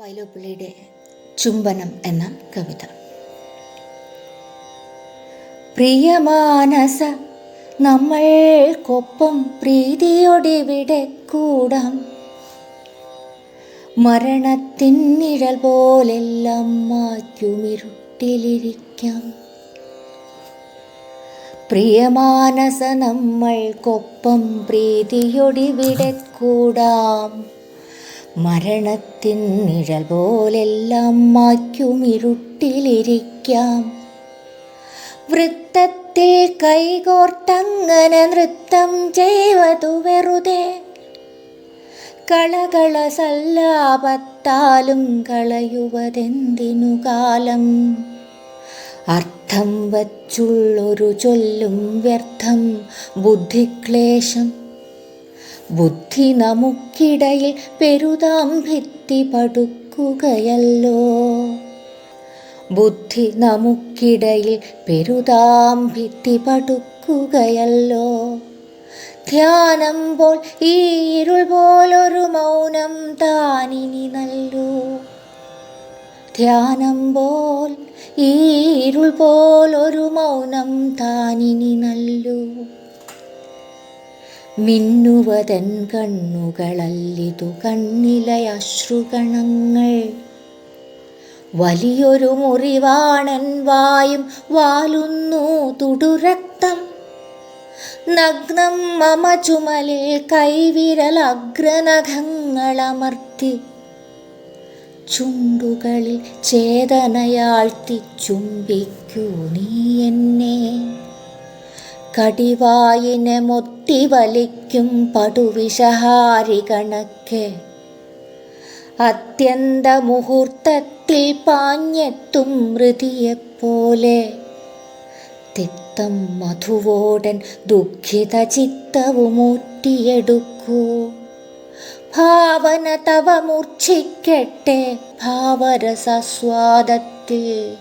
വൈലോപ്പിള്ളിയുടെ ചുംബനം എന്ന കവിത. പ്രിയമാനസ നമ്മൾ നമ്മൾക്കൊപ്പം പ്രീതിയോടിവിടെ കൂടാം മരണത്തിൻ നിഴൽ പോലെല്ലാം മാറ്റുമിരുട്ടിലിരിക്കാം. പ്രിയമാനസ നമ്മൾ നമ്മൾക്കൊപ്പം പ്രീതിയൊടിവിടെ കൂടാം മരണത്തിൻ നിഴൽ പോലെല്ലാം മാറ്റുമിരുട്ടിലിരിക്കാം. വൃത്തത്തിൽ കൈകോർത്തങ്ങനെ നൃത്തം ചെയ്വതു വെറുതെ. കളകള സല്ലാപത്താലും കളയുവതെന്തിനു കാലം? അർത്ഥം വച്ചുള്ളൊരു ചൊല്ലും വ്യർത്ഥം ബുദ്ധിക്ലേശം ബുദ്ധി നമുക്കിടയിൽ പെരുതാം ഭിത്തി പടുക്കുകയല്ലോ. ബുദ്ധി നമുക്കിടയിൽ പെരുതാം ഭിത്തി പടുക്കുകയല്ലോ. ധ്യാനം പോൽ ഈ ഇരുൾ പോലൊരു മൗനം താനിനി നല്ലോ. ധ്യാനം പോൽ ഈ ഇരുൾ പോലൊരു മൗനം താനിനി നല്ലൂ. മിന്നുവതൻ കണ്ണുകളല്ലിതു കണ്ണിലെ അശ്രുഗണങ്ങൾ വലിയൊരു മുറിവാണൻ വായും വാലുന്നു തുടുരക്തം. നഗ്നം മമ ചുമലിൽ കൈവിരൽ അഗ്രനഖങ്ങളമർത്തി ചുണ്ടുകളിൽ ചേതനയാഴ്ത്തി ചുംബിക്കൂ നീ എന്നെ. കടിവായിനെ മൊത്തി വലിക്കും പടുവിഷഹാരി കണക്ക് അത്യന്ത മുഹൂർത്തത്തിൽ പാഞ്ഞെത്തും മൃതിയെപ്പോലെ. തിത്തം മധുവോടൻ ദുഃഖിത ചിത്തവുമൂറ്റിയെടുക്കൂ ഭാവന തവ മൂർച്ഛിക്കട്ടെ ഭാവരസസ്വാദത്തിൽ.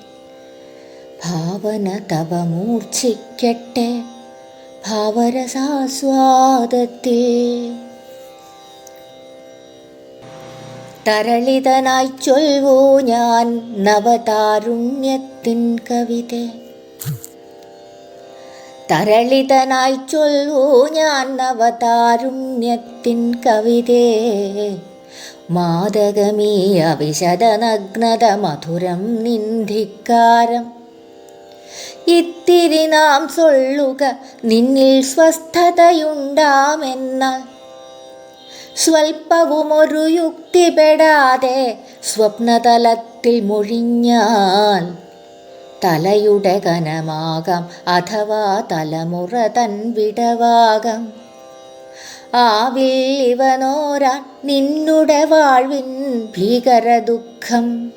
ഭാവന തവ മൂർച്ഛിക്കട്ടെ ഭാവരസാസ്വാദത്തിൽ. തരളിതനായി ചൊൽവോ ഞാൻ നവതാരുണ്യത്തിൻ കവിത. തരളിതനായി ചൊൽവോ ഞാൻ നവതാരുണ്യത്തിൻ കവിതേ. മാതകമീ അവിശദനഗ്നത മധുരം നിന്ധിക്കാരം ഇത്തിരി നാം സൊല്ലുക നിന്നിൽ സ്വസ്ഥതയുണ്ടാമെന്നാൽ. സ്വൽപ്പവും ഒരു യുക്തിപ്പെടാതെ സ്വപ്നതലത്തിൽ മൊഴിഞ്ഞാൽ തലയുടെ കനമാകാം അഥവാ തലമുറ തൻ വിടവാകാം. ആവിൽ ഇവനോരാൻ നിന്നുടെ വാഴ്വിൻ ഭീകര ദുഃഖം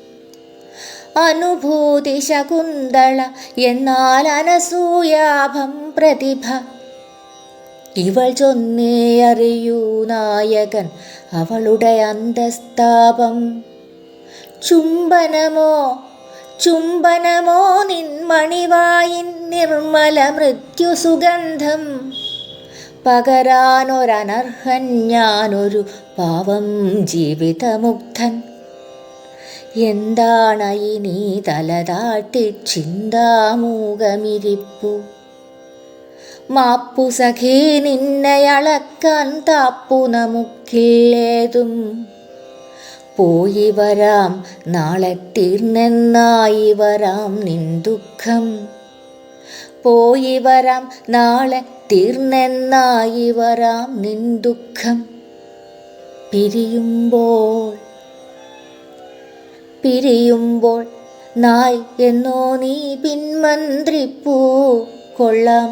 അനുഭൂതി ശകുന്തള എന്നാൽ അനസൂയാഭം പ്രതിഭ. ഇവൾ ചൊന്നേ അറിയൂ നായകൻ അവളുടെ അന്തസ്താപം. ചുംബനമോ ചുംബനമോ നിൻ മണിവായിൻ നിർമ്മല മൃത്യുസുഗന്ധം പകരാനൊരനർഹൻ ഞാനൊരു പാവം ജീവിതമുഗ്ധൻ. എന്താണ് ഇനി തലതാട്ടി ചിന്താമൂകമിരിപ്പു? മാപ്പു സഖേ നിന്നയളക്കാൻ താപ്പു നമുക്കില്ലേതും. പോയി വരാം നാളെ തീർന്നെന്നായി വരാം നിൻ ദുഃഖം പോയി വരാം നാളെ തീർന്നെന്നായി വരാം നിൻ ദുഃഖം പിരിയുമ്പോൾ പിരിയുമ്പോൾ നായ് എന്നോ നീ പിൻമന്ത്രിപ്പൂ കൊള്ളാം